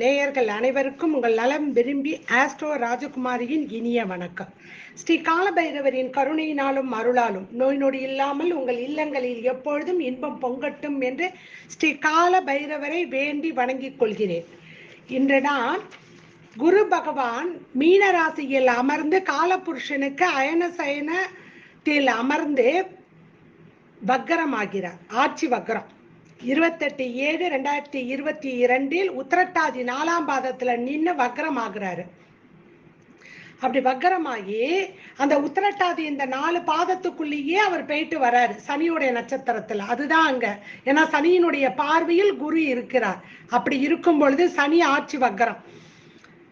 நேயர்கள் அனைவருக்கும் உங்கள் நலம் விரும்பி ஆஸ்ட்ரோ ராஜகுமாரியின் இனிய வணக்கம். ஸ்ரீ காலபைரவரின் கருணையினாலும் அருளாலும் நோய் நொடி இல்லாமல் உங்கள் இல்லங்களில் எப்பொழுதும் இன்பம் பொங்கட்டும் என்று ஸ்ரீ காலபைரவரை வேண்டி வணங்கிக் கொள்கிறேன். இன்று நான் குரு பகவான் மீனராசியில் அமர்ந்து காலபுருஷனுக்கு அயன சயனத்தில் அமர்ந்து வக்கரமாகிறார். ஆட்சி வக்கரம். இருபத்தெட்டு ஏழு ரெண்டாயிரத்தி இருபத்தி இரண்டில் உத்திரட்டாதி நாலாம் பாதத்துல நின்று வக்கரம் அப்படி வக்கரமாகி அந்த உத்திரட்டாதி இந்த நாலு பாதத்துக்குள்ளேயே அவர் போயிட்டு வராரு சனியுடைய நட்சத்திரத்துல. அதுதான் அங்க. ஏன்னா சனியினுடைய பார்வையில் குரு இருக்கிறார். அப்படி இருக்கும் பொழுது சனி ஆட்சி வக்கரம்.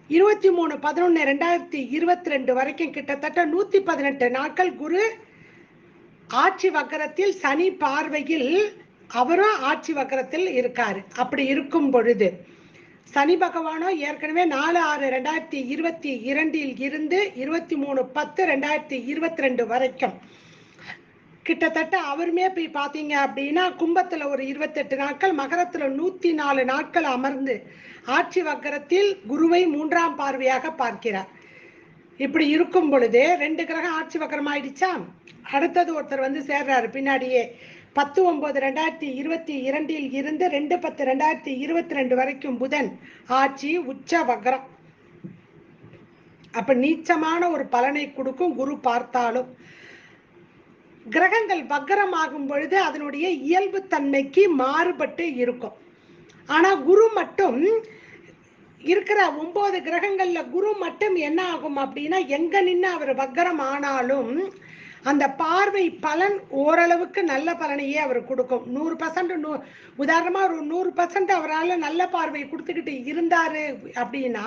இருபத்தி மூணு பதினொன்னு ரெண்டாயிரத்தி இருபத்தி ரெண்டு வரைக்கும் கிட்டத்தட்ட நூத்தி பதினெட்டு நாட்கள் குரு ஆட்சி வக்கரத்தில் சனி பார்வையில் அவரும் ஆட்சி வக்கரத்தில் இருக்காரு. அப்படி இருக்கும் பொழுது சனி பகவானோ ஏற்கனவே நாலு ஆறு ரெண்டாயிரத்தி இருபத்தி இரண்டில் இருந்து இருபத்தி மூணு பத்து ரெண்டாயிரத்தி இருபத்தி ரெண்டு வரைக்கும். கிட்டத்தட்ட அவருமே போய் பார்த்தீங்க அப்படின்னா கும்பத்தில் ஒரு இருபத்தெட்டு நாட்கள் மகரத்தில் நூற்றி நாலு நாட்கள் அமர்ந்து ஆட்சி வக்கரத்தில் குருவை மூன்றாம் பார்வையாக பார்க்கிறார். இப்படி இருக்கும் பொழுது ரெண்டு கிரகம் ஆட்சி வக்கரம் ஆயிடுச்சா அடுத்தது ஒருத்தர் வந்து சேர்றாரு. பின்னாடியே பத்து ஒன்பது ரெண்டாயிரத்தி இருபத்தி இரண்டில் இருந்து ரெண்டு பத்து ரெண்டாயிரத்தி இருபத்தி ரெண்டு வரைக்கும் புதன் ஆட்சி உச்ச வக்ரம். அப்ப நீச்சமான ஒரு பலனை கொடுக்கும் குரு பார்த்தாலும். கிரகங்கள் வக்கரமாகும் பொழுது அதனுடைய இயல்பு தன்மைக்கு மாறுபட்டு இருக்கும். ஆனா குரு மட்டும் இருக்கிற ஒன்பது கிரகங்கள்ல குரு மட்டும் என்ன ஆகும் அப்படின்னா எங்க நின்று அவர் வக்கரம் ஆனாலும் அந்த பார்வை பலன் ஓரளவுக்கு நல்ல பலனையே அவர் கொடுக்கும். நூறு பர்சன்ட் நூ உதாரணமாக ஒரு நூறு பர்சன்ட் அவரால் நல்ல பார்வை கொடுத்துக்கிட்டு இருந்தாரு அப்படின்னா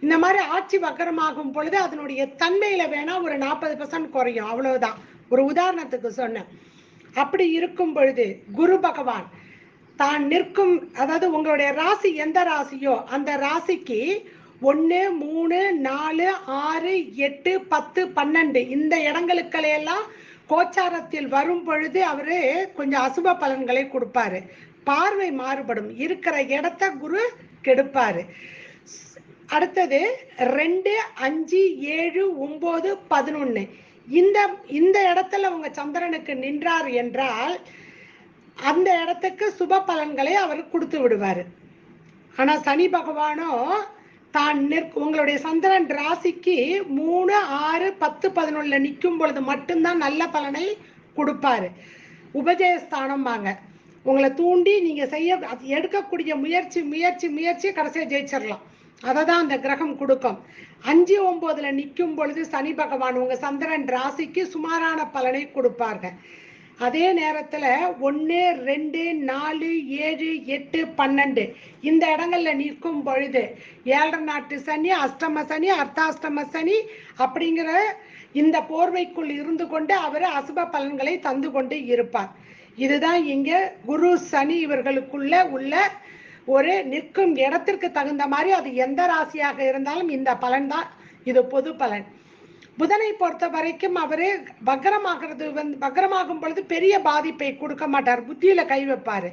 இந்த மாதிரி ஆட்சி வக்கரமாகும் பொழுது அதனுடைய தன்மையில வேணா ஒரு நாற்பது பர்சன்ட் குறையும். அவ்வளவுதான். ஒரு உதாரணத்துக்கு சொன்னேன். அப்படி இருக்கும் பொழுது குரு பகவான் தான் நிற்கும் அதாவது உங்களுடைய ராசி எந்த ராசியோ அந்த ராசிக்கு ஒன்று மூணு நாலு ஆறு எட்டு பத்து பன்னெண்டு இந்த இடங்களுக்களையெல்லாம் கோச்சாரத்தில் வரும் பொழுது அவரு கொஞ்சம் அசுப பலன்களை கொடுப்பாரு. பார்வை மாறுபடும். இருக்கிற இடத்த குரு கெடுப்பாரு. அடுத்தது ரெண்டு அஞ்சு ஏழு ஒன்பது பதினொன்னு. இந்த இந்த இடத்துல உங்க சந்திரனுக்கு நின்றார் என்றால் அந்த இடத்துக்கு சுப பலன்களை அவர் கொடுத்து விடுவார். ஆனால் சனி பகவானோ தான் நிற் உங்களுடைய சந்திரன் ராசிக்கு மூணு ஆறு பத்து பதினொன்றில் நிற்கும் பொழுது மட்டும்தான் நல்ல பலனை கொடுப்பாரு. உபஜயஸ்தானம் வாங்க. உங்களை தூண்டி நீங்கள் செய்ய எடுக்கக்கூடிய முயற்சி முயற்சி முயற்சி கடைசியாக ஜெயிச்சிடலாம் அதை தான் அந்த கிரகம் கொடுக்கும். அஞ்சு ஒம்போதில் நிற்கும் பொழுது சனி பகவான் உங்கள் சந்திரன் ராசிக்கு சுமாரான பலனை கொடுப்பார்கள் அதே நேரத்துல ஒன்று ரெண்டு நாலு ஏழு எட்டு பன்னெண்டு. இந்த இடங்கள்ல நிற்கும் பொழுது ஏழரை நாட்டு சனி அஷ்டம சனி அர்த்தாஷ்டம சனி அப்படிங்கிற இந்த போர்வைக்குள் இருந்து கொண்டு அவர் அசுப பலன்களை தந்து கொண்டு இருப்பார். இதுதான் இங்க குரு சனி இவர்களுக்குள்ள உள்ள ஒரு நிற்கும் இடத்திற்கு தகுந்த மாதிரி அது எந்த ராசியாக இருந்தாலும் இந்த பலன் தான் இது பொது பலன். புதனை பொறுத்த வரைக்கும் அவரு வக்கரமாகிறது வந்து வக்கரமாகும் பொழுது பெரிய பாதிப்பை கொடுக்க மாட்டார். புத்தியில கை வைப்பாரு.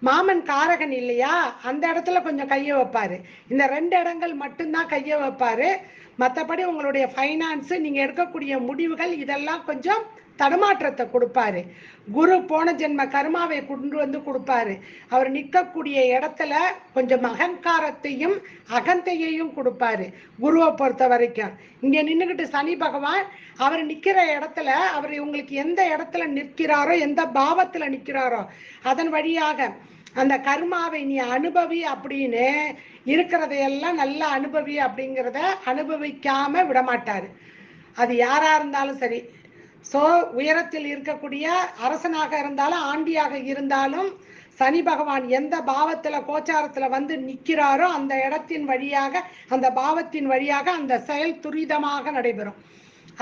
மாமன் காரகன் இல்லையா? அந்த இடத்துல கொஞ்சம் கையை வைப்பாரு. இந்த ரெண்டு இடங்கள் மட்டும்தான் கையை வைப்பாரு. மற்றபடி உங்களுடைய ஃபைனான்ஸு நீங்கள் எடுக்கக்கூடிய முடிவுகள் இதெல்லாம் கொஞ்சம் தடுமாற்றத்தை கொடுப்பாரு. குரு போன ஜென்ம கர்மாவை கொண்டு வந்து கொடுப்பாரு. அவர் நிற்கக்கூடிய இடத்துல கொஞ்சம் அகங்காரத்தையும் அகந்தையையும் கொடுப்பாரு குருவை பொறுத்த வரைக்கும். இங்க நின்றுக்கிட்டு சனி பகவான் அவர் நிற்கிற இடத்துல அவர் உங்களுக்கு எந்த இடத்துல நிற்கிறாரோ எந்த பாவத்துல நிற்கிறாரோ அதன் வழியாக அந்த கர்மாவை நீ அனுபவி அப்படின்னு இருக்கிறதையெல்லாம் நல்லா அனுபவி அப்படிங்கிறத அனுபவிக்காம விடமாட்டாரு. அது யாரா இருந்தாலும் சரி சோ உயரத்தில் இருக்கக்கூடிய அரசனாக இருந்தாலும் ஆண்டியாக இருந்தாலும் சனி பகவான் எந்த பாவத்துல கோச்சாரத்துல வந்து நிக்கிறாரோ அந்த இடத்தின் வழியாக அந்த பாவத்தின் வழியாக அந்த செயல் துரிதமாக நடைபெறும்.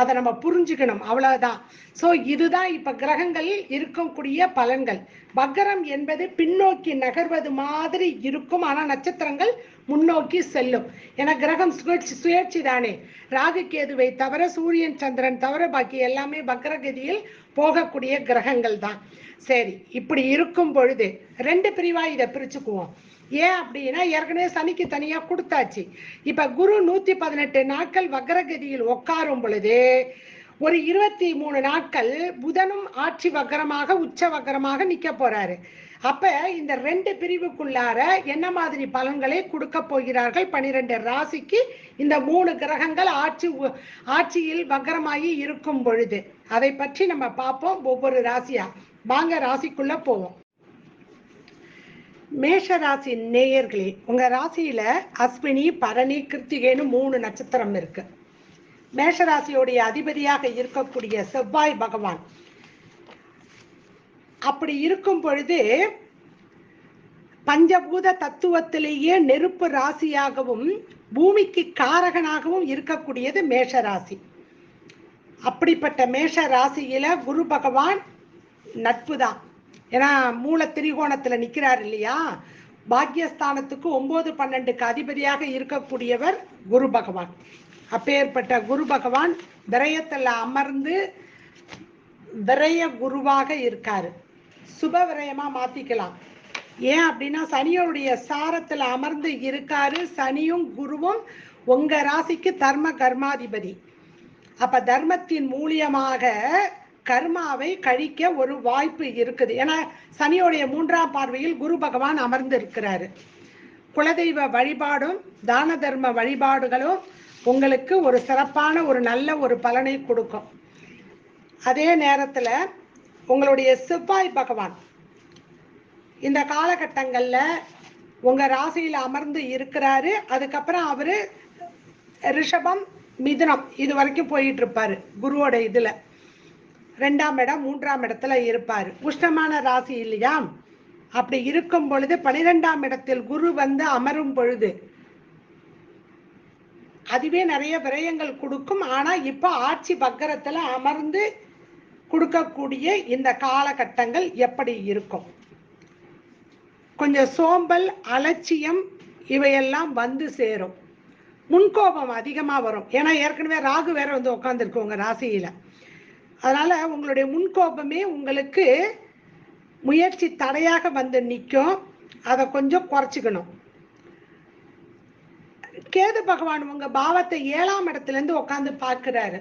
அதை நம்ம புரிஞ்சுக்கணும் அவ்வளவுதான். ஸோ இதுதான் இப்ப கிரகங்கள் இருக்கக்கூடிய பலன்கள். வக்கரம் என்பது பின்னோக்கி நகர்வது மாதிரி இருக்கும். ஆனா நட்சத்திரங்கள் முன்னோக்கி செல்லும். ஏன்னா கிரகம் சுழற்சி சுயேட்சி தானே ராகு கேதுவை தவிர சூரியன் சந்திரன் தவிர பாக்கி எல்லாமே வக்ரகதியில் போகக்கூடிய கிரகங்கள் தான் சரி இப்படி இருக்கும் பொழுது ரெண்டு பிரிவா இதை பிரிச்சுக்குவோம். ஏன் அப்படின்னா ஏற்கனவே சனிக்கு தனியா கொடுத்தாச்சு. இப்ப குரு நூத்தி பதினெட்டு நாட்கள் வக்ரகதியில் உட்காரும் பொழுது ஒரு இருபத்தி மூணு நாட்கள் புதனும் ஆட்சி வக்கரமாக உச்ச வக்கரமாக நிக்க போறாரு. அப்ப இந்த ரெண்டு பிரிவுக்குள்ளார என்ன மாதிரி பலன்களை கொடுக்க போகிறார்கள்? பனிரெண்டு ராசிக்கு இந்த மூணு கிரகங்கள் ஆட்சி உ- ஆட்சியில் வக்கரமாகி இருக்கும் பொழுது. அதை பற்றி நம்ம பார்ப்போம். ஒவ்வொரு ராசியா? வாங்க ராசிக்குள்ள போவோம். மேஷ ராசி நேயர்களே உங்க ராசியில அஸ்வினி பரணி கிருத்திகேன்னு மூணு நட்சத்திரம் இருக்கு. மேஷ ராசியோடைய அதிபதியாக இருக்கக்கூடிய செவ்வாய் பகவான். அப்படி இருக்கும் பொழுது பஞ்சபூத தத்துவத்திலேயே நெருப்பு ராசியாகவும் பூமிக்கு காரகனாகவும் இருக்கக்கூடியது மேஷ ராசி அப்படிப்பட்ட மேஷ ராசியில குரு பகவான் நட்பு தான் ஏன்னா மூல திரிகோணத்துல நிக்கிறார் இல்லையா? பாக்யஸ்தானத்துக்கு ஒன்பது பன்னெண்டுக்கு அதிபதியாக இருக்கக்கூடியவர் குரு பகவான். அப்பேற்பட்ட குரு பகவான் விரயத்துல அமர்ந்து விரய குருவாக இருக்காரு. சுப விரயமா மாத்திக்கலாம். ஏன் அப்படின்னா சனியோடைய சாரத்துல அமர்ந்து இருக்காரு. சனியும் குருவும் உங்க ராசிக்கு தர்ம கர்மாதிபதி. அப்ப தர்மத்தின் மூலியமாக கர்மாவை கழிக்க ஒரு வாய்ப்பு இருக்குது. ஏன்னா சனியோடைய மூன்றாம் பார்வையில் குரு பகவான் அமர்ந்து இருக்கிறாரு குலதெய்வ வழிபாடும் தான தர்ம வழிபாடுகளும் உங்களுக்கு ஒரு சிறப்பான ஒரு நல்ல ஒரு பலனை கொடுக்கும். அதே நேரத்தில் உங்களுடைய செவ்வாய் பகவான் இந்த காலகட்டங்களில் உங்கள் ராசியில் அமர்ந்து இருக்கிறாரு. அதுக்கப்புறம் அவர் ரிஷபம் மிதுனம் இது வரைக்கும் போயிட்டு இருப்பாரு குருவோட இதில். ரெண்டாம் இடம் மூன்றாம் இடத்துல இருப்பார். உஷ்ணமான ராசி இல்லையா? அப்படி இருக்கும் பொழுது பனிரெண்டாம் இடத்தில் குரு வந்து அமரும் பொழுது அதுவே நிறைய விரயங்கள் கொடுக்கும். ஆனா இப்ப ஆட்சி பக்கரத்துல அமர்ந்து கொடுக்கக்கூடிய இந்த காலகட்டங்கள் எப்படி இருக்கும்? கொஞ்சம் சோம்பல் அலட்சியம் இவையெல்லாம் வந்து சேரும். முன்கோபம் அதிகமாக வரும். ஏன்னா ஏற்கனவே ராகு வேற வந்து உட்காந்துருக்கு உங்கள் ராசியில். அதனால உங்களுடைய முன்கோபமே உங்களுக்கு முயற்சி தடையாக வந்து நிற்கும். அதை கொஞ்சம் குறைச்சிக்கணும். கேது பகவான் உங்க பாவத்தை ஏழாம் இடத்துல இருந்து உட்காந்து பார்க்கிறாரு.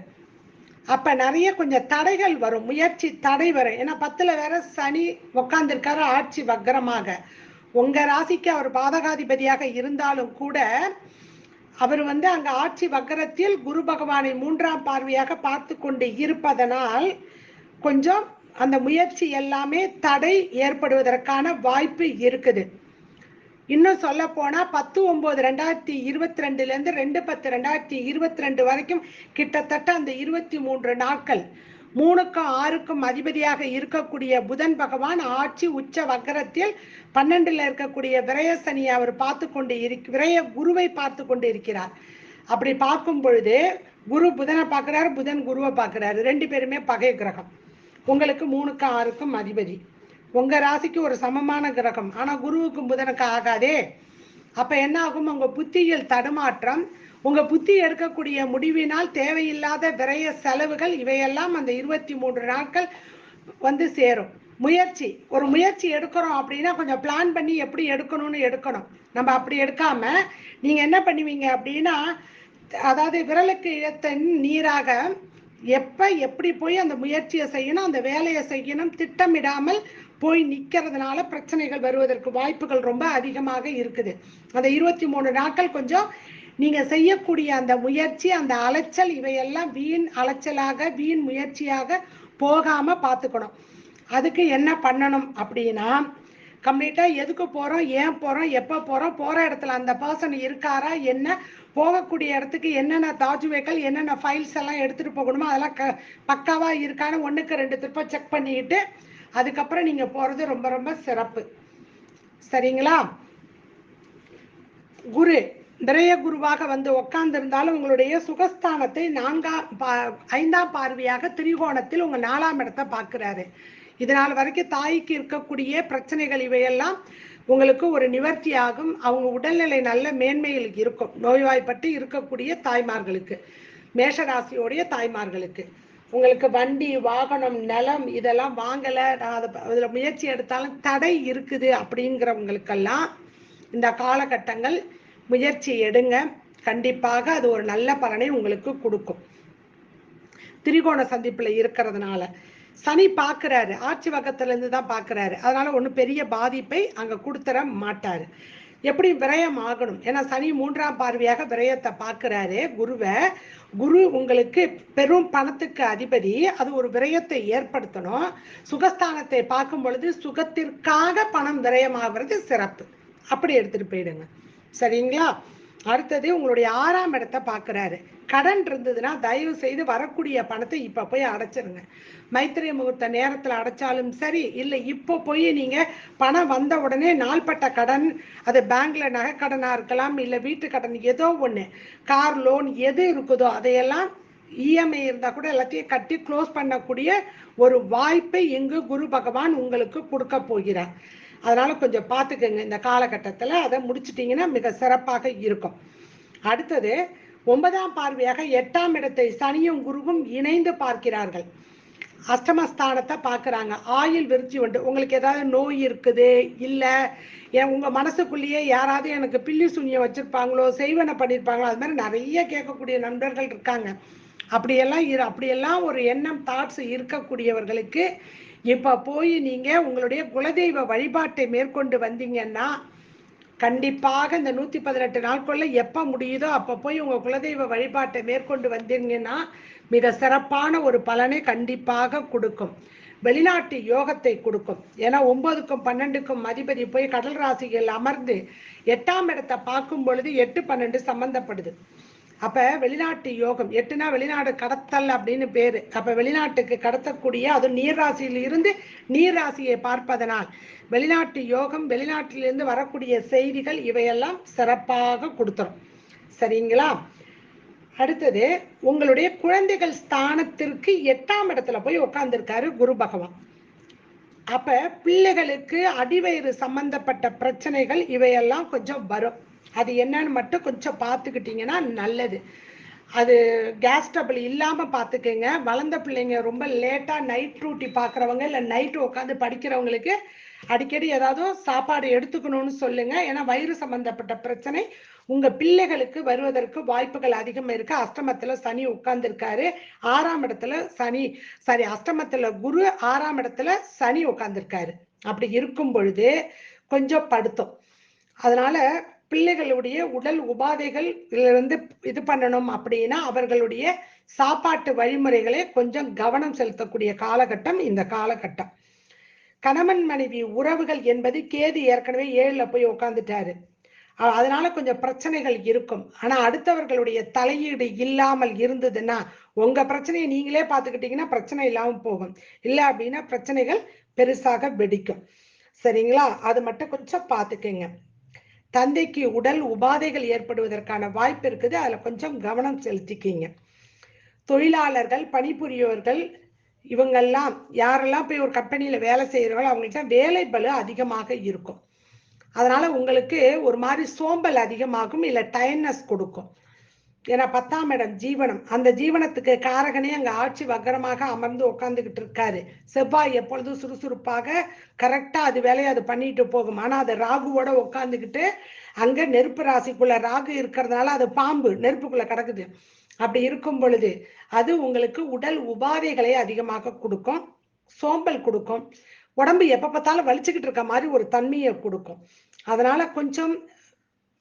அப்ப நிறைய கொஞ்சம் தடைகள் வரும். முயற்சி தடை வரும். ஏன்னா பத்துல வேற சனி உட்காந்துருக்காரு ஆட்சி வக்கரமாக உங்க ராசிக்கு அவர் பாதகாதிபதியாக இருந்தாலும் கூட அவர் வந்து அங்க ஆட்சி வக்கரத்தில் குரு பகவானை மூன்றாம் பார்வையாக பார்த்து கொண்டு இருப்பதனால் கொஞ்சம் அந்த முயற்சி எல்லாமே தடை ஏற்படுவதற்கான வாய்ப்பு இருக்குது. இன்னும் சொல்ல போனா பத்து ஒன்பது ரெண்டாயிரத்தி இருபத்தி ரெண்டுல இருந்து ரெண்டு பத்து ரெண்டாயிரத்தி இருபத்தி ரெண்டு வரைக்கும் கிட்டத்தட்ட அந்த இருபத்தி மூன்று நாட்கள் மூணுக்கும் ஆறுக்கும் அதிபதியாக இருக்கக்கூடிய புதன் பகவான் ஆட்சி உச்ச வக்கரத்தில் பன்னெண்டுல இருக்கக்கூடிய விரயசனியை அவர் பார்த்து கொண்டு இரு விரய குருவை பார்த்து கொண்டு இருக்கிறார். அப்படி பார்க்கும் பொழுது குரு புதனை பார்க்கிறாரு புதன் குருவை பார்க்குறாரு. ரெண்டு பேருமே பகை கிரகம். உங்களுக்கு மூணுக்கும் ஆறுக்கும் அதிபதி. உங்க ராசிக்கு ஒரு சமமான கிரகம். ஆனா குருவுக்கும் புதனுக்கு ஆகாதே. அப்ப என்ன ஆகும்? உங்க புத்தியில் தடுமாற்றம் உங்க புத்தி எடுக்கக்கூடிய முடிவினால் தேவையில்லாத விரைய செலவுகள் இவையெல்லாம் அந்த இருபத்தி மூன்று நாட்கள் வந்து சேரும். முயற்சி. ஒரு முயற்சி எடுக்கிறோம் அப்படின்னா கொஞ்சம் பிளான் பண்ணி எப்படி எடுக்கணும்னு எடுக்கணும். நம்ம அப்படி எடுக்காம நீங்க என்ன பண்ணுவீங்க அப்படின்னா அதாவது விரலுக்கு இழத்த நீராக எப்ப எப்படி போய் அந்த முயற்சியை செய்யணும் அந்த வேலையை செய்யணும் திட்டமிடாமல் போய் நிற்கிறதுனால பிரச்சனைகள் வருவதற்கு வாய்ப்புகள் ரொம்ப அதிகமாக இருக்குது. அந்த இருபத்தி மூணு நாட்கள் கொஞ்சம் நீங்க செய்யக்கூடிய அந்த முயற்சி அந்த அலைச்சல் இவையெல்லாம் வீண் அலைச்சலாக வீண் முயற்சியாக போகாம பார்த்துக்கணும் அதுக்கு என்ன பண்ணணும் அப்படின்னா கம்ப்ளீட்டா எதுக்கு போறோம் ஏன் போறோம் எப்ப போறோம் போற இடத்துல அந்த பர்சன் இருக்காரா என்ன போகக்கூடிய இடத்துக்கு என்னென்ன தாஜுவேக்கள் என்னென்ன ஃபைல்ஸ் எல்லாம் எடுத்துட்டு போகணுமோ அதெல்லாம் க பக்காவா இருக்கான்னு ஒண்ணுக்கு ரெண்டு திருப்பம் செக் பண்ணிக்கிட்டு அதுக்கப்புறம் நீங்க போறது ரொம்ப ரொம்ப சிறப்பு. சரிங்களா? குரு திரைய குருவாக வந்து உட்கார்ந்திருந்தாலும் உங்களுடைய சுகஸ்தானத்தை நான்காம் பா- ஐந்தாம் பார்வையாக திரிகோணத்தில் உங்க நாலாம் இடத்தை பார்க்கிறாரு. இதனால் வரைக்கும் தாய்க்கு இருக்கக்கூடிய பிரச்சனைகள் இவையெல்லாம் உங்களுக்கு ஒரு நிவர்த்தியாகும். அவங்க உடல்நிலை நல்ல மேன்மையில் இருக்கும். நோய்வாய்ப்பட்டு இருக்கக்கூடிய தாய்மார்களுக்கு மேஷராசியோடைய தாய்மார்களுக்கு. உங்களுக்கு வண்டி வாகனம் நிலம் இதெல்லாம் வாங்கலை. நான் அதை அதில் முயற்சி எடுத்தாலும் தடை இருக்குது அப்படிங்கிறவங்களுக்கெல்லாம் இந்த காலகட்டங்கள் முயற்சி எடுங்க. கண்டிப்பாக அது ஒரு நல்ல பலனை உங்களுக்கு கொடுக்கும். திரிகோண சந்திப்புல இருக்கிறதுனால. சனி பார்க்கறாரு ஆட்சி வகத்துல இருந்து தான் பார்க்குறாரு அதனால ஒன்றும் பெரிய பாதிப்பை அங்க கொடுத்துற மாட்டாரு. எப்படி விரயம் ஆகணும்? ஏன்னா சனி மூன்றாம் பார்வையாக விரயத்தை பார்க்குறாரு குருவை குரு உங்களுக்கு பெரும் பணத்துக்கு அதிபதி. அது ஒரு விரயத்தை ஏற்படுத்தணும். சுகஸ்தானத்தை பார்க்கும் பொழுது சுகத்திற்காக பணம் விரயமாகிறது சிறப்பு. அப்படி எடுத்துட்டு போயிடுங்க. சரிங்களா? அடுத்தது உங்களுடைய ஆறாம் இடத்தை பார்க்குறாரு. கடன் இருந்ததுன்னா தயவு செய்து வரக்கூடிய பணத்தை இப்போ போய் அடைச்சிருங்க. மைத்திரி முகூர்த்த நேரத்தில் அடைச்சாலும் சரி இல்லை இப்போ போய் நீங்கள் பணம் வந்த உடனே நாள்பட்ட கடன் அது பேங்க்ல நகை கடனாக இருக்கலாம் இல்லை வீட்டு கடன் ஏதோ ஒன்று கார் லோன் எது இருக்குதோ அதையெல்லாம் இஎம்ஐ இருந்தால் கூட எல்லாத்தையும் கட்டி க்ளோஸ் பண்ணக்கூடிய ஒரு வாய்ப்பை இங்கு குரு பகவான் உங்களுக்கு கொடுக்க போகிறார். அதனால கொஞ்சம் பார்த்துக்கோங்க இந்த காலகட்டத்தில் அதை முடிச்சிட்டிங்கன்னா மிக சிறப்பாக இருக்கும். அடுத்தது ஒன்பதாம் பார்வையாக எட்டாம் இடத்தை சனியும் குருவும் இணைந்து பார்க்கிறார்கள். அஷ்டமஸ்தானத்தை பார்க்குறாங்க. ஆயுள் விருத்தி உண்டு. உங்களுக்கு ஏதாவது நோய் இருக்குது? இல்லை. என் உங்கள் மனசுக்குள்ளேயே யாராவது எனக்கு பில்லி சுனியம் வச்சுருப்பாங்களோ செய்வனை பண்ணியிருப்பாங்களோ அது மாதிரி நிறைய கேட்கக்கூடிய நண்பர்கள் இருக்காங்க. அப்படியெல்லாம் இரு அப்படியெல்லாம் ஒரு எண்ணம் தாட்ஸ் இருக்கக்கூடியவர்களுக்கு இப்போ போய் நீங்கள் உங்களுடைய குலதெய்வ வழிபாட்டை மேற்கொண்டு வந்தீங்கன்னா கண்டிப்பாக இந்த நூற்றி பதினெட்டு நாட்குள்ள எப்போ முடியுதோ அப்போ போய் உங்கள் குலதெய்வ வழிபாட்டை மேற்கொண்டு வந்தீங்கன்னா மிக சிறப்பான ஒரு பலனை கண்டிப்பாக கொடுக்கும். வெளிநாட்டு யோகத்தை கொடுக்கும். ஏன்னா ஒன்பதுக்கும் பன்னெண்டுக்கும் அதிபதி போய் கடல் ராசிகள் அமர்ந்து எட்டாம் இடத்தை பார்க்கும் பொழுது எட்டு பன்னெண்டு சம்பந்தப்படுது. அப்ப வெளிநாட்டு யோகம் எட்டுனா வெளிநாடு கடத்தல் அப்படின்னு பேரு. அப்ப வெளிநாட்டுக்கு கடத்தக்கூடிய அது நீர் ராசியில் இருந்து நீர் ராசியை பார்ப்பதனால் வெளிநாட்டு யோகம் வெளிநாட்டிலிருந்து வரக்கூடிய செய்திகள் இவையெல்லாம் சிறப்பாக கொடுத்துரும். சரிங்களா? அடுத்தது உங்களுடைய குழந்தைகள் ஸ்தானத்திற்கு எட்டாம் இடத்துல போய் உட்கார்ந்திருக்காரு குரு பகவான். அப்ப பிள்ளைகளுக்கு அடிவயிறு சம்பந்தப்பட்ட பிரச்சனைகள் இவையெல்லாம் கொஞ்சம் வரும். அது என்னன்னு மட்டும் கொஞ்சம் பார்த்துக்கிட்டீங்கன்னா நல்லது. அது கேஸ் டபுள் இல்லாமல் பார்த்துக்கங்க. வளர்ந்த பிள்ளைங்க ரொம்ப லேட்டாக நைட் டியூட்டி பார்க்குறவங்க இல்லை நைட்டு உட்காந்து படிக்கிறவங்களுக்கு அடிக்கடி ஏதாவது சாப்பாடு எடுத்துக்கணும்னு சொல்லுங்க. ஏன்னா வயிறு சம்பந்தப்பட்ட பிரச்சனை. உங்க பிள்ளைகளுக்கு வருவதற்கு வாய்ப்புகள் அதிகம் இருக்கு. அஷ்டமத்துல சனி உட்கார்ந்துருக்காரு ஆறாம் இடத்துல சனி சாரி அஷ்டமத்துல குரு ஆறாம் இடத்துல சனி உட்கார்ந்துருக்காரு அப்படி இருக்கும் பொழுது கொஞ்சம் படுத்தும். அதனால பிள்ளைகளுடைய உடல் உபாதைகள் இருந்து இது பண்ணணும் அப்படின்னா அவர்களுடைய சாப்பாட்டு வழிமுறைகளே கொஞ்சம் கவனம் செலுத்தக்கூடிய காலகட்டம் இந்த காலகட்டம். கணவன் மனைவி உறவுகள் என்பது கேது ஏற்கனவே ஏழுல போய் உட்காந்துட்டாரு அதனால கொஞ்சம் பிரச்சனைகள் இருக்கும். ஆனா அடுத்தவர்களுடைய தலையீடு இல்லாமல் இருந்ததுன்னா உங்க பிரச்சனையை நீங்களே பார்த்துக்கிட்டீங்கன்னா பிரச்சனை இல்லாமல் போகும். இல்ல அப்படின்னா பிரச்சனைகள் பெருசாக வெடிக்கும். சரிங்களா? அது மட்டும் கொஞ்சம் பார்த்துக்கங்க. தந்தைக்கு உடல் உபாதைகள் ஏற்படுவதற்கான வாய்ப்பு இருக்குது. அதில் கொஞ்சம் கவனம் செலுத்திக்கிங்க. தொழிலாளர்கள் பணிபுரியவர்கள் இவங்கெல்லாம் யாரெல்லாம் போய் ஒரு கம்பெனியில் வேலை செய்கிறவங்களோ அவங்கள்ட்ட வேலை பலு அதிகமாக இருக்கும். அதனால் உங்களுக்கு ஒரு மாதிரி சோம்பல் அதிகமாகும் இல்லை டயர்னஸ் கொடுக்கும். ஏன்னா பத்தாம் இடம் ஜீவனம். அந்த ஜீவனத்துக்கு காரகனே அங்க ஆட்சி வக்கரமாக அமர்ந்து உட்கார்ந்துகிட்டு இருக்காரு. செவ்வாய் எப்பொழுதும் சுறுசுறுப்பாக கரெக்டா அது வேலையை அது பண்ணிட்டு போகும். ஆனா அது ராகுவோட உட்காந்துக்கிட்டு அங்க நெருப்பு ராசிக்குள்ள ராகு இருக்கிறதுனால அது பாம்பு நெருப்புக்குள்ள கிடக்குது. அப்படி இருக்கும் பொழுது அது உங்களுக்கு உடல் உபாதைகளை அதிகமாக கொடுக்கும். சோம்பல் கொடுக்கும். உடம்பு எப்ப பார்த்தாலும் வலிச்சுக்கிட்டு இருக்க மாதிரி ஒரு தன்மையை கொடுக்கும். அதனால கொஞ்சம்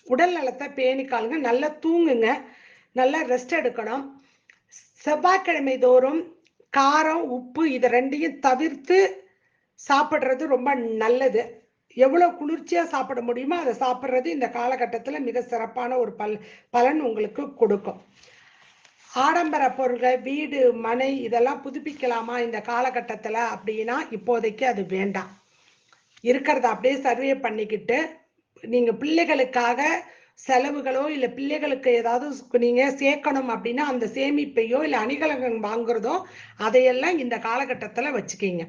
உடல் நலத்தை பேணிக்காலுங்க நல்லா தூங்குங்க. நல்லா ரெஸ்ட் எடுக்கணும். செவ்வாய்க்கிழமை தோறும் காரம் உப்பு இதை ரெண்டையும் தவிர்த்து சாப்பிட்றது ரொம்ப நல்லது. எவ்வளோ குளிர்ச்சியாக சாப்பிட முடியுமோ அதை சாப்பிட்றது இந்த காலகட்டத்தில் மிக சிறப்பான ஒரு பல் பலன் உங்களுக்கு கொடுக்கும். ஆடம்பர பொருள்கள் வீடு மனை இதெல்லாம் புதுப்பிக்கலாமா இந்த காலகட்டத்தில் அப்படின்னா இப்போதைக்கு அது வேண்டாம். இருக்கிறத அப்படியே சர்வே பண்ணிக்கிட்டு நீங்கள் பிள்ளைகளுக்காக செலவுகளோ இல்லை பிள்ளைகளுக்கு ஏதாவது நீங்கள் சேர்க்கணும் அப்படின்னா அந்த சேமிப்பையோ இல்லை அணிகலகம் வாங்குறதோ அதையெல்லாம் இந்த காலகட்டத்தில் வச்சுக்கிங்க.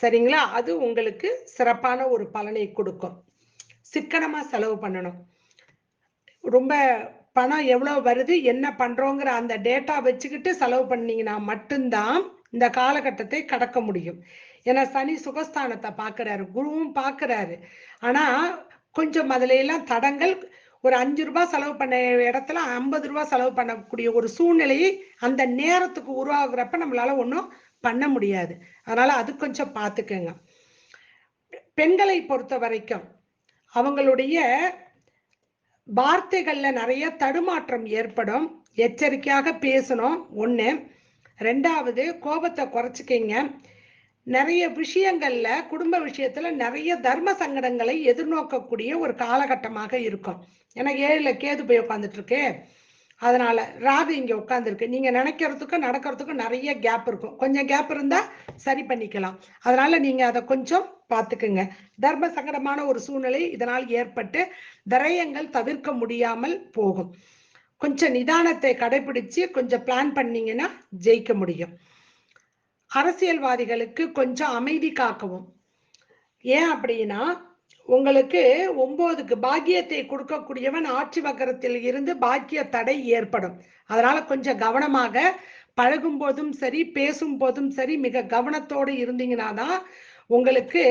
சரிங்களா? அது உங்களுக்கு சிறப்பான ஒரு பலனை கொடுக்கும். சிக்கனமாக செலவு பண்ணணும். ரொம்ப பணம் எவ்வளோ வருது என்ன பண்ணுறோங்கிற அந்த டேட்டா வச்சுக்கிட்டு செலவு பண்ணிங்கன்னா மட்டும்தான் இந்த காலகட்டத்தை கடக்க முடியும். ஏன்னா சனி சுகஸ்தானத்தை பார்க்குறாரு குருவும் பார்க்குறாரு ஆனால் கொஞ்சம் அதுல எல்லாம் தடங்கள் ஒரு அஞ்சு ரூபாய் செலவு பண்ண இடத்துல ஐம்பது ரூபாய் செலவு பண்ணக்கூடிய ஒரு சூழ்நிலையை அந்த நேரத்துக்கு உருவாகுறப்ப நம்மளால ஒன்றும் பண்ண முடியாது. அதனால அது கொஞ்சம் பார்த்துக்கங்க பெண்களை பொறுத்த வரைக்கும் அவங்களுடைய வார்த்தைகள்ல நிறைய தடுமாற்றம் ஏற்படும். எச்சரிக்கையாக பேசணும். ஒன்று ரெண்டாவது கோபத்தை குறைச்சிக்கிங்க. நிறைய விஷயங்கள்ல குடும்ப விஷயத்துல நிறைய தர்ம சங்கடங்களை எதிர்நோக்கக்கூடிய ஒரு காலகட்டமாக இருக்கும். ஏன்னா ஏழுல கேது போய் உட்காந்துட்டு இருக்கு அதனால ராகு இங்க உட்காந்துருக்கு நீங்க நினைக்கிறதுக்கும் நடக்கிறதுக்கும் நிறைய கேப் இருக்கும். கொஞ்சம் கேப் இருந்தா சரி பண்ணிக்கலாம். அதனால நீங்க அதை கொஞ்சம் பார்த்துக்குங்க. தர்ம சங்கடமான ஒரு சூழ்நிலை இதனால் ஏற்பட்டு விரயங்கள் தவிர்க்க முடியாமல் போகும். கொஞ்சம் நிதானத்தை கடைபிடிச்சு கொஞ்சம் பிளான் பண்ணீங்கன்னா ஜெயிக்க முடியும். அரசியல்வாதிகளுக்கு கொஞ்சம் அமைதி காக்கவும். ஏன் அப்படின்னா உங்களுக்கு ஒன்பதுக்கு பாக்கியத்தை கொடுக்கக்கூடியவன் ஆட்சி வக்கரத்தில் இருந்து பாக்கிய தடை ஏற்படும். அதனால கொஞ்சம் கவனமாக பழகும் போதும் சரி பேசும் போதும் சரி மிக கவனத்தோடு இருந்தீங்கன்னா தான் உங்களுக்கு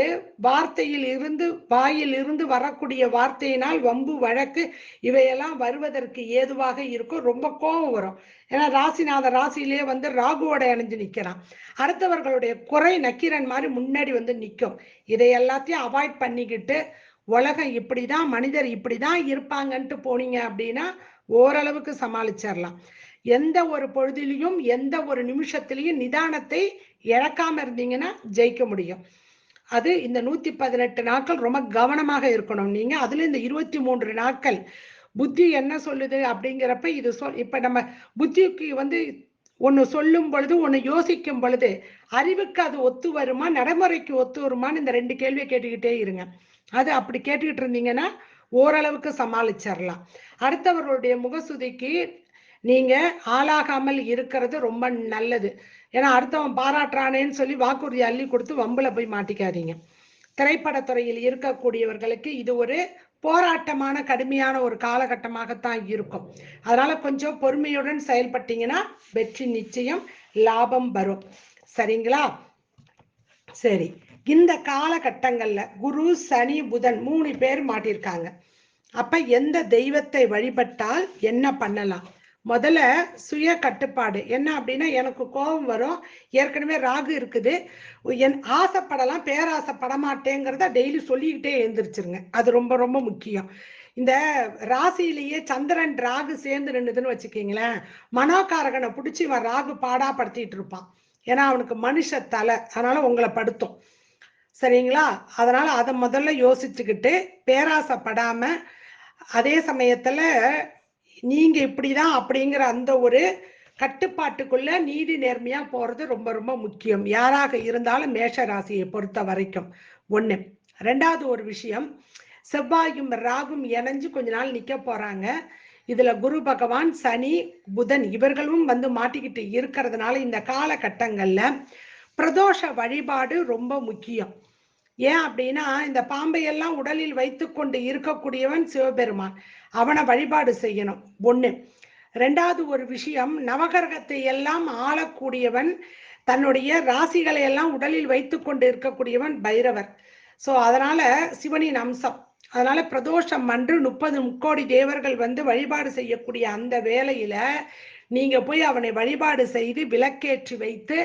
வார்த்தையில் இருந்து வாயில் இருந்து வரக்கூடிய வார்த்தையினால் வம்பு வழக்கு இவையெல்லாம் வருவதற்கு ஏதுவாக இருக்கும். ரொம்ப கோபம் வரும். ஏன்னா ராசிநாத ராசியிலேயே வந்து ராகுவோட அணிஞ்சு நிற்கிறான் அடுத்தவர்களுடைய குறை நக்கீரன் மாதிரி முன்னாடி வந்து நிற்கும் இதை எல்லாத்தையும் அவாய்ட் பண்ணிக்கிட்டு உலகம் இப்படிதான் மனிதர் இப்படிதான் இருப்பாங்கன்ட்டு போனீங்க அப்படின்னா ஓரளவுக்கு சமாளிச்சிடலாம் எந்த ஒரு பொழுதிலையும் எந்த ஒரு நிமிஷத்திலையும் நிதானத்தை இழக்காம இருந்தீங்கன்னா ஜெயிக்க முடியும். அது இந்த நூத்தி பதினெட்டு நாட்கள் ரொம்ப கவனமாக இருக்கணும். நீங்க அதுல இந்த இருபத்தி மூன்று நாட்கள் புத்தி என்ன சொல்லுது அப்படிங்கிறப்ப இது சொல் இப்ப நம்ம புத்திக்கு வந்து ஒன்று சொல்லும் பொழுது ஒன்று யோசிக்கும் பொழுது அறிவுக்கு அது ஒத்து வருமா நடைமுறைக்கு ஒத்து வருமான்னு இந்த ரெண்டு கேள்வியை கேட்டுக்கிட்டே இருங்க. அது அப்படி கேட்டுக்கிட்டு இருந்தீங்கன்னா ஓரளவுக்கு சமாளிச்சிடலாம் அடுத்தவர்களுடைய முகசுதிக்கு நீங்க ஆளாகாமல் இருக்கிறது ரொம்ப நல்லது. ஏன்னா அடுத்தவன் பாராட்டுறானேன்னு சொல்லி வாக்குறுதி அள்ளி கொடுத்து வம்புல போய் மாட்டிக்காதீங்க. திரைப்படத்துறையில் இருக்கக்கூடியவர்களுக்கு இது ஒரு போராட்டமான கடுமையான ஒரு காலகட்டமாகத்தான் இருக்கும். அதனால கொஞ்சம் பொறுமையுடன் செயல்பட்டீங்கன்னா வெற்றி நிச்சயம் லாபம் வரும். சரிங்களா? சரி. இந்த காலகட்டங்கள்ல குரு சனி புதன் மூணு பேர் மாட்டிருக்காங்க அப்ப எந்த தெய்வத்தை வழிபட்டால் என்ன பண்ணலாம்? முதல்ல சுய கட்டுப்பாடு என்ன அப்படின்னா எனக்கு கோபம் வரும். ஏற்கனவே ராகு இருக்குது. என் ஆசைப்படலாம் பேராசைப்பட மாட்டேங்கிறத டெய்லி சொல்லிக்கிட்டே எழுந்திரிச்சிருங்க. அது ரொம்ப ரொம்ப முக்கியம். இந்த ராசியிலேயே சந்திரன் ராகு சேர்ந்து நின்னுதுன்னு வச்சுக்கீங்களேன் மனோகாரகனை பிடிச்சி இவன் ராகு பாடா படுத்திட்டு இருப்பான். ஏன்னா அவனுக்கு மனுஷ தலை. அதனால உங்களை படுத்தும். சரிங்களா? அதனால அதை முதல்ல யோசிச்சுக்கிட்டு பேராசைப்படாம அதே சமயத்துல நீங்க இப்படிதான் அப்படிங்கிற அந்த ஒரு கட்டுப்பாட்டுக்குள்ள நீதி நேர்மையா போறது ரொம்ப ரொம்ப முக்கியம். யாராக இருந்தாலும் மேஷ ராசியை பொறுத்த வரைக்கும். ஒண்ணு. ரெண்டாவது ஒரு விஷயம் செவ்வாயும் ராகும் இணைஞ்சு கொஞ்ச நாள் நிக்க போறாங்க. இதுல குரு பகவான் சனி புதன் இவர்களும் வந்து மாட்டிக்கிட்டு இருக்கிறதுனால இந்த காலகட்டங்கள்ல பிரதோஷ வழிபாடு ரொம்ப முக்கியம். ஏன் அப்படின்னா இந்த பாம்பை எல்லாம் உடலில் வைத்துக்கொண்டு இருக்கக்கூடியவன் சிவபெருமான். அவனை வழிபாடு செய்யணும். ஒண்ணு. ரெண்டாவது ஒரு விஷயம் நவகிரகத்தை எல்லாம் ஆளக்கூடியவன் தன்னுடைய ராசிகளை எல்லாம் உடலில் வைத்துக்கொண்டு இருக்கக்கூடியவன் பைரவர். சோ அதனால சிவனின் அம்சம். அதனால பிரதோஷம் அன்று முப்பது முக்கோடி தேவர்கள் வந்து வழிபாடு செய்யக்கூடிய அந்த வேலையில நீங்க போய் அவனை வழிபாடு செய்து விளக்கேற்றி வைத்து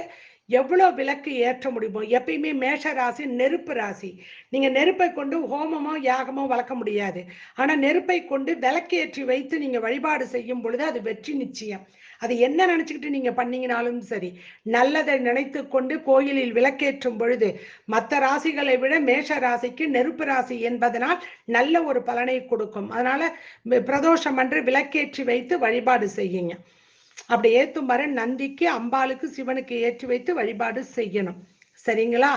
எவ்வளோ விளக்கு ஏற்ற முடியுமோ எப்பயுமே மேஷ ராசி நெருப்பு ராசி. நீங்க நெருப்பை கொண்டு ஹோமமோ யாகமோ வளர்க்க முடியாது. ஆனா நெருப்பை கொண்டு விளக்கேற்றி வைத்து நீங்க வழிபாடு செய்யும் பொழுது அது வெற்றி நிச்சயம். அது என்ன நினைச்சுக்கிட்டு நீங்க பண்ணீங்கனாலும் சரி நல்லதை நினைத்து கொண்டு கோயிலில் விளக்கேற்றும் பொழுது மற்ற ராசிகளை விட மேஷ ராசிக்கு நெருப்பு ராசி என்பதனால் நல்ல ஒரு பலனை கொடுக்கும். அதனால பிரதோஷம் அன்று விளக்கேற்றி வைத்து வழிபாடு செய்யுங்க. அப்படி ஏத்தும் வர நந்திக்கு அம்பாளுக்கு சிவனுக்கு ஏற்றி வைத்து வழிபாடு செய்யணும். சரிங்களா?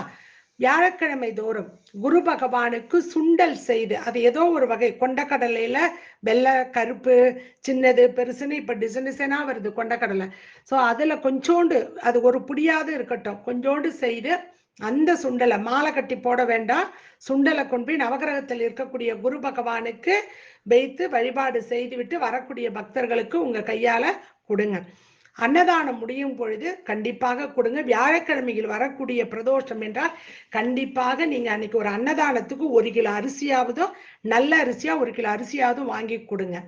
வியாழக்கிழமை தோறும் குரு பகவானுக்கு சுண்டல் செய்து அது ஏதோ ஒரு வகை கொண்டக்கடலையில வெள்ளை கருப்பு சின்னது பெருசுன்னு இப்ப டிசைன் டிசைனா வருது கொண்டக்கடலை. ஸோ அதுல கொஞ்சோண்டு அது ஒரு புடியாவது இருக்கட்டும் கொஞ்சோண்டு செய்து அந்த சுண்டலை மாலை கட்டி போட வேண்டாம். சுண்டலை கொண்டு போய் நவகிரகத்தில் இருக்கக்கூடிய குரு பகவானுக்கு வைத்து வழிபாடு செய்துவிட்டு வரக்கூடிய பக்தர்களுக்கு உங்க கையால கொடுங்க. அன்னதானம் முடியும் பொழுது கண்டிப்பாக கொடுங்க. வியாழக்கிழமையில் வரக்கூடிய பிரதோஷம் என்றால் கண்டிப்பாக நீங்க அன்னைக்கு ஒரு அன்னதானத்துக்கு ஒரு கிலோ அரிசியாவதும் நல்ல அரிசியா ஒரு கிலோ அரிசியாவதும் வாங்கி கொடுங்க.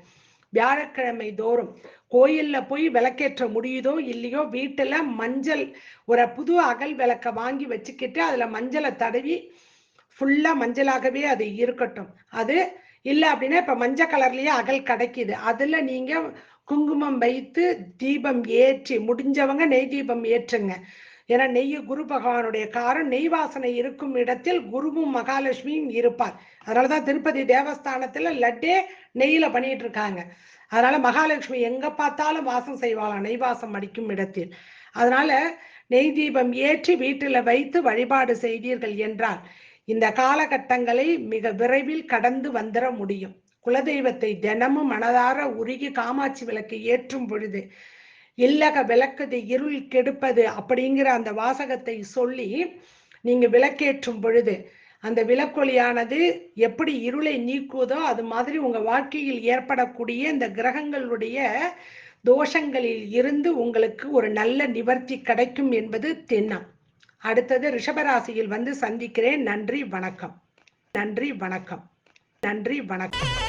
வியாழக்கிழமை தோறும் கோயில்ல போய் விளக்கேற்ற முடியுதோ இல்லையோ வீட்டுல மஞ்சள் ஒரு புது அகல் விளக்க வாங்கி வச்சுக்கிட்டு அதுல மஞ்சளை தடவி ஃபுல்லா மஞ்சளாகவே அது இருக்கட்டும். அது இல்லை அப்படின்னா இப்ப மஞ்சள் கலர்லயே அகல் கிடைக்குது. அதுல நீங்க குங்குமம் வைத்து தீபம் ஏற்றி முடிஞ்சவங்க நெய் தீபம் ஏற்றுங்க. ஏன்னா நெய் குரு பகவானுடைய காரம் நெய் வாசனை இருக்கும் இடத்தில் குருவும் மகாலட்சுமியும் இருப்பார். அதனாலதான் திருப்பதி தேவஸ்தானத்துல லட்டே நெய்யில பண்ணிட்டு இருக்காங்க அதனால மகாலட்சுமி எங்க பார்த்தாலும் வாசம் செய்வாளாம் நெய் வாசம் அடிக்கும் இடத்தில். அதனால நெய் தீபம் ஏற்றி வீட்டுல வைத்து வழிபாடு செய்தீர்கள் என்றால் இந்த காலகட்டங்களை மிக விரைவில் கடந்து வந்துட முடியும். குலதெய்வத்தை தினமும் மனதார உருகி காமாட்சி விளக்கு ஏற்றும் பொழுது இல்லக விளக்குது இருள் கெடுப்பது அப்படிங்கிற அந்த வாசகத்தை சொல்லி நீங்க விளக்கேற்றும் பொழுது அந்த விளக்கொலியானது எப்படி இருளை நீக்குவதோ அது மாதிரி உங்க வாழ்க்கையில் ஏற்படக்கூடிய இந்த கிரகங்களுடைய தோஷங்களில் இருந்து உங்களுக்கு ஒரு நல்ல நிவர்த்தி கிடைக்கும் என்பது தென்னம் அடுத்தது ரிஷபராசியில் வந்து சந்திக்கிறேன். நன்றி வணக்கம். நன்றி வணக்கம். நன்றி வணக்கம்.